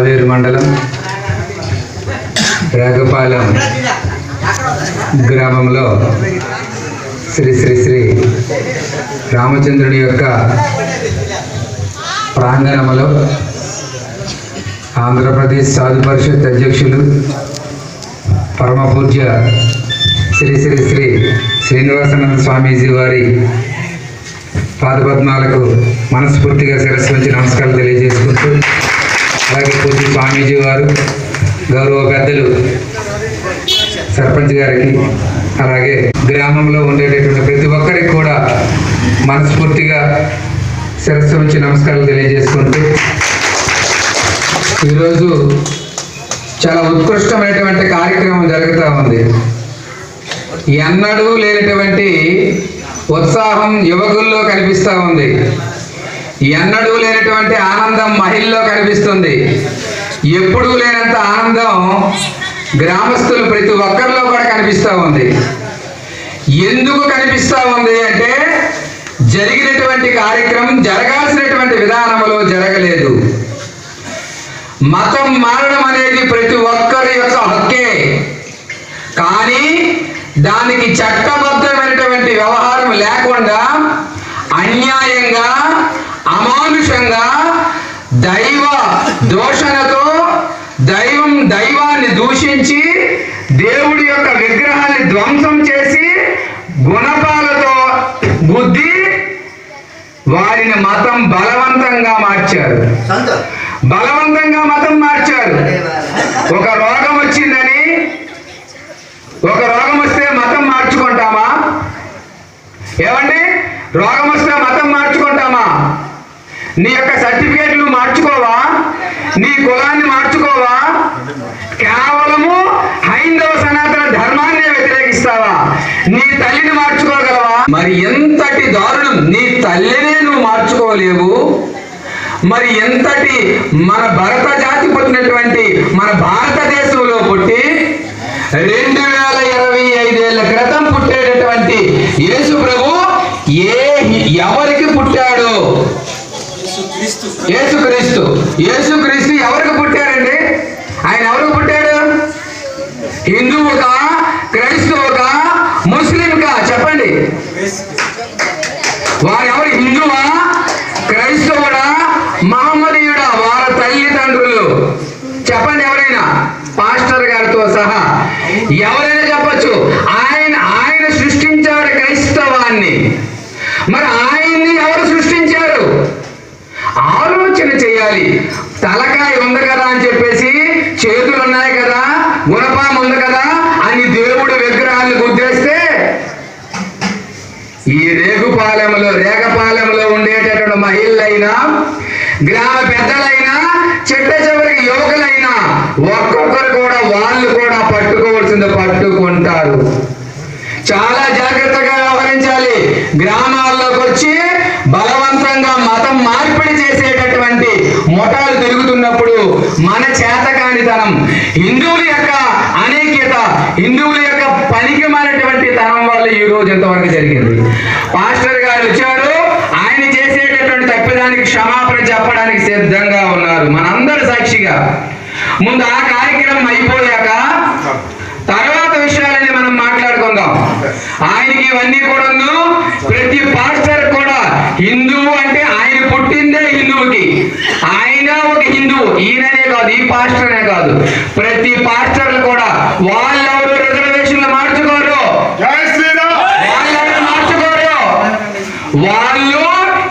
పాలేరు మండలం రాగపాలెం గ్రామంలో శ్రీ శ్రీ శ్రీ రామచంద్రుని యొక్క ప్రాంగణంలో ఆంధ్రప్రదేశ్ సాధు పరిషత్ అధ్యక్షులు పరమపూజ్య శ్రీ శ్రీ శ్రీ శ్రీనివాసానంద స్వామీజీ వారి పాదపద్మాలకు మనస్ఫూర్తిగా శిరస్సు నుంచి నమస్కారాలు తెలియజేసుకుంటూ అలాగే పూజ్య స్వామీజీ వారు గౌరవ పెద్దలు సర్పంచ్ గారికి అలాగే గ్రామంలో ఉండేటటువంటి ప్రతి ఒక్కరికి కూడా మనస్ఫూర్తిగా శిరస్సు నుంచి నమస్కారాలు తెలియజేసుకుంటూ ఈరోజు చాలా ఉత్కృష్టమైనటువంటి కార్యక్రమం జరుగుతూ ఉంది. ఎన్నడూ లేనటువంటి ఉత్సాహం యువకుల్లో కనిపిస్తూ ఉంది. ఎన్నడూ లేనటువంటి ఆనందం మహిళల్లో కనిపిస్తుంది. ఎప్పుడూ లేనంత ఆనందం గ్రామస్తులు ప్రతి ఒక్కరిలో కూడా కనిపిస్తూ ఉంది. ఎందుకు కనిపిస్తూ ఉంది అంటే జరిగినటువంటి కార్యక్రమం జరగాల్సినటువంటి విధానంలో జరగలేదు. మతం మారడం అనేది ప్రతి ఒక్కరి యొక్క హక్కే. కానీ దానికి చట్టబద్ధమైనటువంటి వ్యవహారం లేకుండా అన్యాయంగా అమానుషంగా దైవ దోషణతో దైవం దైవాన్ని దూషించి దేవుడి యొక్క విగ్రహాన్ని ధ్వంసం చేసి గుణపాలతో బుద్ధి వారిని మతం బలవంతంగా మార్చారు. బలవంతంగా మతం మార్చారు. ఒక రోగం వచ్చిందని ఒక రోగం వస్తే మతం మార్చుకుంటామా? ఏమండి? రోగం వస్తే నీ యొక్క సర్టిఫికేట్లు మార్చుకోవా? నీ కులాన్ని మార్చుకోవా? కేవలము హైందవ సనాతన ధర్మాన్ని వ్యతిరేకిస్తావా? నీ తల్లిని మార్చుకోగలవా? మరి ఎంతటి దారుణం నీ తల్లినే నువ్వు మార్చుకోలేవు? మరి ఎంతటి మన భరత జాతి పుట్టినటువంటి మన భారతదేశంలో పుట్టి రెండు వేల ఇరవై ఐదేళ్ళ క్రితం పుట్టేటటువంటి యేసు ప్రభు ఏ ఎవరికి పుట్టాడు యేసుక్రీస్తు. యేసుక్రీస్తు ఎవరికి పుట్టారండి? ఆయన ఎవరికి పుట్టాడు? హిందువుగా క్రైస్తవుగా ముస్లింగా చెప్పండి వారు ఎవరు హిందువా క్రైస్తవుడా మహమ్మదీయుడా వారి తల్లిదండ్రులు చెప్పండి ఎవరైనా పాస్టర్ గారితో సహా ఎవరైనా చెప్పొచ్చు ఆయన ఆయన సృష్టించాడు క్రైస్తవాన్ని మరి ఆయన్ని ఎవరు సృష్టించారు ఆలోచన చేయాలి తలకాయ ఉంది కదా అని చెప్పేసి చేతులు ఉన్నాయి కదా విగ్రహం ఉంది కదా అని దేవుడు విగ్రహాన్ని గుద్దేస్తే ఈ రేగుపాలెంలో రేగపాలెంలో ఉండేటటువంటి మహిళలైనా గ్రామ పెద్దలైనా చెట్ట చివరికి యువకులైనా ఒక్కొక్కరు కూడా వాళ్ళు కూడా పట్టుకోవాల్సింది పట్టుకుంటారు. చాలా జాగ్రత్తగా వ్యవహరించాలి. గ్రామాల్లోకి వచ్చి బలవంతంగా మతం మార్పిడి చేసేటటువంటి ముఠాలు తిరుగుతున్నప్పుడు మన చేతకానితనం. హిందువులు ఎక్కడ హిందువుల యొక్క పనికి మారినటువంటి తనం వల్ల ఈ రోజు ఇంతవరకు జరిగింది? పాస్టర్ గారు వచ్చారు. ఆయన చేసేటటువంటి తప్పిదానికి క్షమాపణ చెప్పడానికి సిద్ధంగా ఉన్నారు. మనందరి సాక్షిగా. ముందు ఆ కార్యక్రమం అయిపోయాక తర్వాత మాట్లాడుకుందాం ఆయనకి ఇవన్నీ కూడా ప్రతి పాస్టర్ కూడా హిందువు అంటే ఆయన పుట్టిందే హిందువుకి. ఆయన ఒక హిందువు ఈయననే కాదు ఈ పాస్టర్నే కాదు. ప్రతి పాస్టర్లు కూడా వాళ్ళెవరు రిజర్వేషన్లు మార్చుకోరు? వాళ్ళెవరు మార్చుకోరు? వాళ్ళు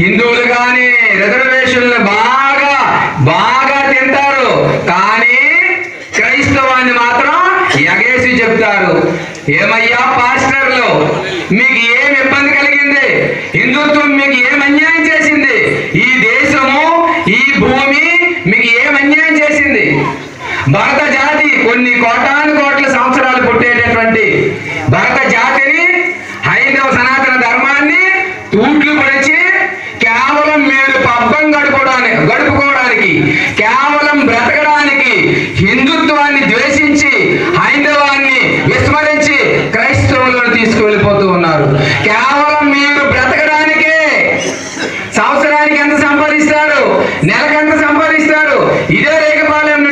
హిందువులు కానీ రిజర్వేషన్లు బాగా బాగా తింటారు కానీ క్రైస్తవాన్ని మాత్రం ఎగేసి చెప్తారు ఏమయ్యా పాస్టర్లు? మీకు ఏం ఇబ్బంది కలిగింది? హిందుత్వం మీకు ఏం అన్యాయం చేసింది? ఈ దేశము ఈ భూమి మీకు ఏం అన్యాయం చేసింది? భరత జాతి కొన్ని కోటాను కోట్ల సంవత్సరాలు పుట్టేటటువంటి భరత జాతిని హైందవ సనాతన ధర్మాన్ని తూట్లు పడిచి కేవలం మీరు పబ్బం గడుపుకోవడానికి గడుపుకోవడానికి కేవలం బ్రతకడానికి హిందుత్వాన్ని ద్వేషించి హైందవాన్ని విస్మరించి క్రైస్తవులను తీసుకువెళ్ళిపోతూ ఉన్నారు కేవలం మీరు బ్రతకడానికే సంవత్సరానికి ఎంత సంపాదిస్తారు నెలకు ఎంత సంపాదిస్తారు ఇదే రేగపాలెం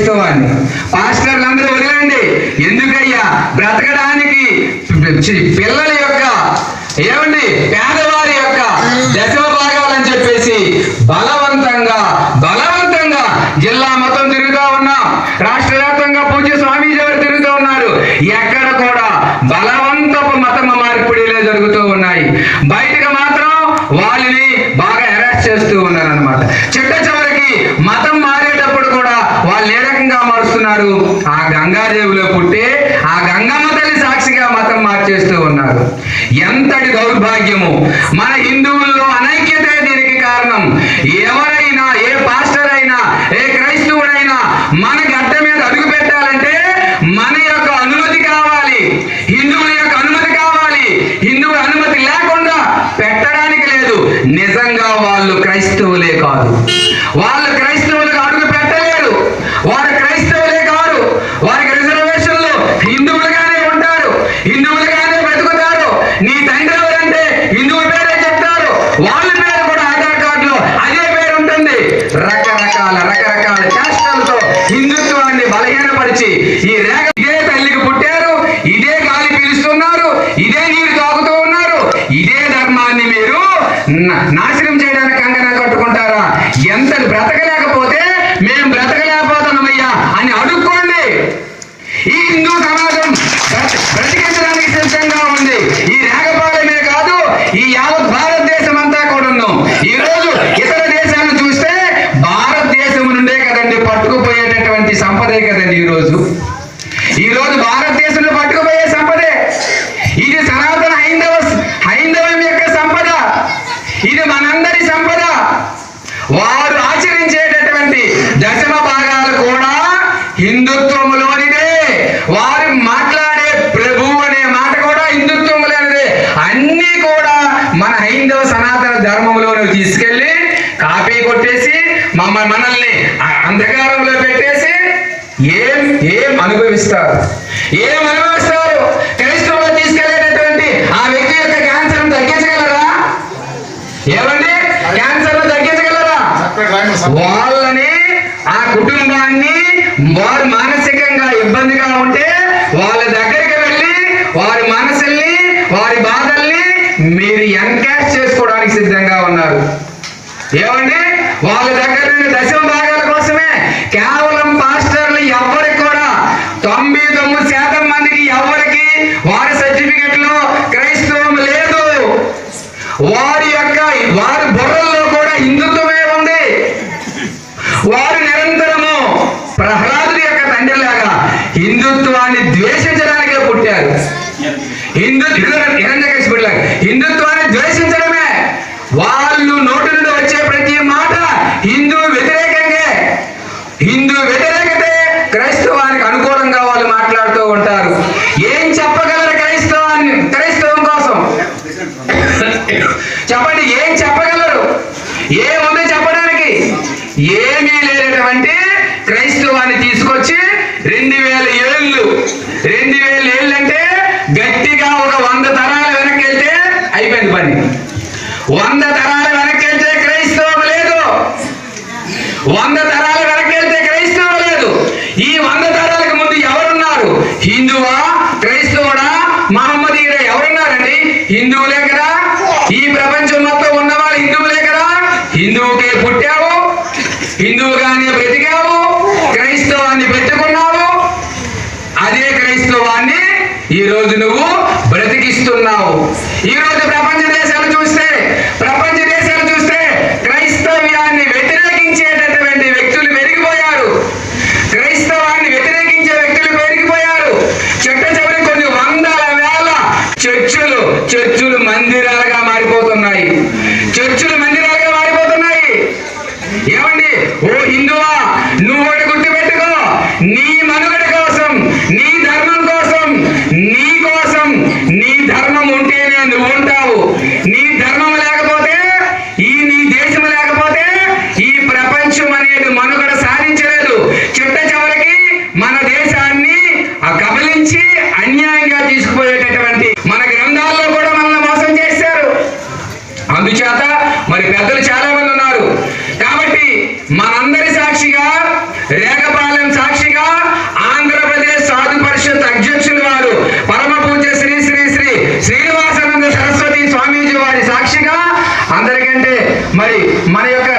హిందుత్వాన్ని పాస్టర్లు అందరూ వదిలేండి ఎందుకయ్యా బ్రతకడానికి చి- పిల్లల యొక్క ఏమండి పేదవారి యొక్క దశమ భాగాలని చెప్పేసి బలవంతంగా బలవంతంగా జిల్లా మొత్తం తిరుగుతూ ఉన్నాం రాష్ట్ర వ్యాప్తంగా పూజ స్వామీజీ గారు తిరుగుతూ ఉన్నారు. ఎక్కడ కూడా బలవంతపు మతమ మార్పిడిలే జరుగుతూ ఉన్నాయి. బయటకు మాత్రం వాళ్ళని బాగా అరెస్ట్ చేస్తూ ఉన్నారు అనమాట చిట్ట చివరికి మతం మారేటప్పుడు కూడా వాళ్ళు ఏ రకంగా మారుస్తున్నారు? ఆ గంగాదేవిలో పుట్టి గంగమ్మ తల్లి సాక్షిగా మతం మార్చేస్తూ ఉన్నారు. ఎంతటి దౌర్భాగ్యము. మన హిందువుల్లో అనైక్యతే దీనికి కారణం. ఎవరైనా ఏ పాస్టర్ అయినా ఏ క్రైస్తవుడైనా మన గడ్డ మీద అడుగు పెట్టాలంటే మన యొక్క అనుమతి కావాలి హిందువుల యొక్క అనుమతి కావాలి హిందువుల అనుమతి లేకుండా పెట్టడానికి లేదు నిజంగా వాళ్ళు క్రైస్తవులే కాదు వాళ్ళు క్రైస్తవులకు అడుగు పెట్టలేరు వారు క్రైస్తవులే కాదు వారికి రిజర్వేషన్లు హిందువులుగానే ఉంటారు హిందువులుగానే బ్రతుకుతారు నీ తండ్రి ఎవరంటే హిందువుల పేరే చెప్తారు వాళ్ళ పేరు కూడా ఆధార్ కార్డులో అదే పేరు ఉంటుంది రకరకాల రకరకాల చేష్టలతో హిందుత్వాన్ని బలహీనపరిచి ఈ రేఖ ఇదే తల్లికి పుట్టారు ఇదే గాలి పీలుస్తున్నారు ఇదే నీరు తాగుతూ ఉన్నారు ఇదే ధర్మాన్ని మీరు న- నాశనం చేయడానికి కంకణం కట్టుకుంటారా? ఎంత బ్రతకలేకపోతే మేము బ్రతకలేకపోతున్నామయ్యా అని అడుక్కోండి. ఈ హిందూ సమాజం బ్రతికించడానికి సిద్ధంగా ఉంది. ఈ రేగపాలమే కాదు ఈ యావత్ భారతదేశం అంతా కూడా ఈ ఈరోజు ఇతర దేశాలను చూస్తే భారతదేశం నుండే కదండి పట్టుకుపోయేటటువంటి సంపదే కదండి ఈరోజు రోజు ఈ రోజు భారతదేశంలో పట్టుకుపోయే సంపదే ఇది సనాతన హైందవ హైందవం యొక్క సంపద ఇది మనందరి సంపద వారు ఆచరించేటటువంటి దశమ భాగాలు కూడా హిందుత్వములోనిదే వారు మాట్లాడే ప్రభు అనే మాట కూడా హిందుత్వములోనిదే అన్నీ కూడా మన హైందవ సనాతన ధర్మంలోనే తీసుకెళ్ళి కాపీ కొట్టేసి మమ్మ మనల్ని అంధకారంలో పెట్టేసి ఏం ఏం అనుభవిస్తారు? ఏం అనుభవిస్తారు? క్రైస్తవులు తీసుకెళ్ళేటటువంటి ఆ వ్యక్తి యొక్క క్యాన్సర్ తగ్గించగలరా? ఏమండి? క్యాన్సర్ తగ్గించగలరా? వాళ్ళని ఆ కుటుంబాన్ని వారు మానసికంగా ఇబ్బందిగా ఉంటే వాళ్ళ దగ్గరికి వెళ్ళి వారి మనసుల్ని వారి బాధల్ని మీరు ఎన్కాష్ చేసుకోవడానికి సిద్ధంగా ఉన్నారు. ఏమండి? వాళ్ళ దగ్గర నుండి దశమ భాగాల కోసమే కేవలం పాస్టర్లు ఎవరికి కూడా తొంభై తొమ్మిది శాతం మందికి ఎవరికి వారి సర్టిఫికెట్లో క్రైస్తవం లేదు. వారి యొక్క వారి బుర్రల్లో కూడా హిందుత్వమే ఉంది. వారు నిరంతరము ప్రహ్లాదుడి యొక్క తండ్రిలాగా హిందుత్వాన్ని ద్వేషించడానికే పుట్టారు. హిందూ హిరణ్యకశిపుడిలాగా హిందుత్వాన్ని ద్వేషించడమే. వాళ్ళు నోటి నుండి వచ్చే ప్రతి మాట హిందూ వ్యతిరేకంగా హిందూ వ్యతిరేకతే క్రైస్తవానికి అనుకూలంగా వాళ్ళు మాట్లాడుతూ ఉంటారు ఏం చెప్పగలరు క్రైస్తవాన్ని క్రైస్తవం కోసం చెప్పండి ఏం చెప్పగలరు? ఏముంది చెప్పడానికి? ఏమీ లేనటువంటి క్రైస్తవాన్ని తీసుకొచ్చి రెండు వేల ఏళ్ళు రెండు వేల ఏళ్ళు అంటే గట్టిగా ఒక వంద తరాలు వెనక్కి వెళ్తే అయిపోయింది పని. వంద తరాలు వెనక్కి వెళ్తే క్రైస్తవం లేదు. వంద తరాలు వెనక్కి వెళ్తే క్రైస్తవం లేదు. ఈ వంద తరాలకు ముందు ఎవరున్నారు? హిందువా క్రైస్తవుడా మహమ్మదీయుడా ఎవరున్నారండి? హిందువులే కదా ఈ ప్రపంచం మొత్తం ఉన్నవాళ్ళు హిందువులే కదా హిందువుకే పుట్టావు హిందువుగానే బ్రతికావు క్రైస్తవాన్ని పెట్టుకున్నావు. అదే క్రైస్తవాన్ని ఈ రోజు నువ్వు బ్రతికిస్తున్నావు. ఈ రోజు ప్రపంచ ఏమండి ఓ హిందువా నువ్వు ఒకటి గుర్తుపెట్టుకో నీ మనుగడ కోసం నీ ధర్మం కోసం నీ కోసం నీ ధర్మం ఉంటేనే నువ్వు ఉంటావు నీ ధర్మం లేకపోతే ఈ నీ దేశం లేకపోతే ఈ ప్రపంచం అనేది మనుగడ సాధించలేదు చిట్ట చివరికి మన దేశాన్ని ఆ కబలించి అన్యాయంగా తీసుకుపోయేటటువంటి మన గ్రంథాల్లో కూడా మనల్ని మోసం చేశారు అందుచేత మరి పెద్దలు చాలా మంది ఉన్నారు కాబట్టి మనందరి సాక్షిగా రేగపాలెం సాక్షిగా అందరికంటే మరి మన యొక్క